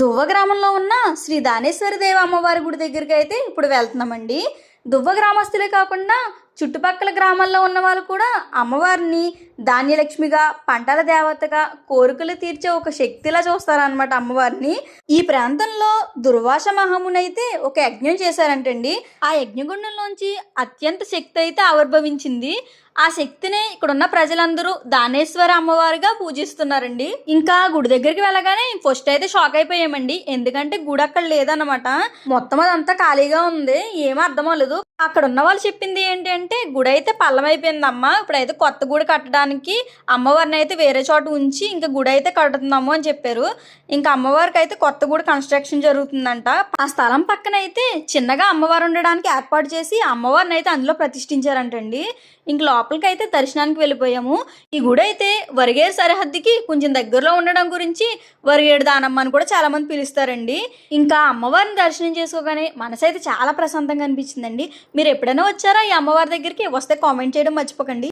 దువ్వ గ్రామంలో ఉన్న శ్రీ దానేశ్వరి దేవి అమ్మవారి గుడి దగ్గరికి అయితే ఇప్పుడు వెళ్తున్నామండి. దువ్వ గ్రామస్తులే కాకుండా చుట్టుపక్కల గ్రామాల్లో ఉన్న వాళ్ళు కూడా అమ్మవారిని ధాన్యలక్ష్మిగా పంటల దేవతగా కోరికలు తీర్చే ఒక శక్తిలా చూస్తారనమాట అమ్మవారిని. ఈ ప్రాంతంలో దుర్వాస మహమునైతే అయితే ఒక యజ్ఞం చేశారంటండి. ఆ యజ్ఞగుండంలోంచి అత్యంత శక్తి అయితే ఆవిర్భవించింది. ఆ శక్తిని ఇక్కడున్న ప్రజలందరూ దానేశ్వర అమ్మవారిగా పూజిస్తున్నారండి. ఇంకా గుడి దగ్గరికి వెళ్ళగానే ఫస్ట్ అయితే షాక్ అయిపోయామండి. ఎందుకంటే గుడి అక్కడ లేదన్నమాట. మొత్తం అదంతా ఖాళీగా ఉంది. ఏమీ అర్థం అవ్వలేదు. అక్కడ ఉన్న వాళ్ళు చెప్పింది ఏంటి అంటే గుడి అయితే పల్లం అయిపోయింది అమ్మ ఇప్పుడైతే కొత్త గుడి కట్టడానికి అమ్మవారిని అయితే వేరే చోట ఉంచి ఇంకా గుడి అయితే కడుతున్నాము అని చెప్పారు. ఇంకా అమ్మవారికి అయితే కొత్త గుడి కన్స్ట్రక్షన్ జరుగుతుందంట. ఆ స్థలం పక్కన అయితే చిన్నగా అమ్మవారు ఉండడానికి ఏర్పాటు చేసి అమ్మవారిని అయితే అందులో ప్రతిష్ఠించారంటండి. ఇంక లోపలికి అయితే దర్శనానికి వెళ్ళిపోయాము. ఈ గుడి అయితే వరిగేరు సరిహద్దుకి కొంచెం దగ్గరలో ఉండడం గురించి వరిగేడు దానమ్మ అని కూడా చాలా మంది పిలుస్తారండి. ఇంకా అమ్మవారిని దర్శనం చేసుకోగానే మనసు అయితే చాలా ప్రశాంతంగా అనిపించిందండి. మీరు ఎప్పుడైనా వచ్చారా ఈ అమ్మవారి దగ్గరికి? వస్తే కామెంట్ చేయడం మర్చిపోకండి.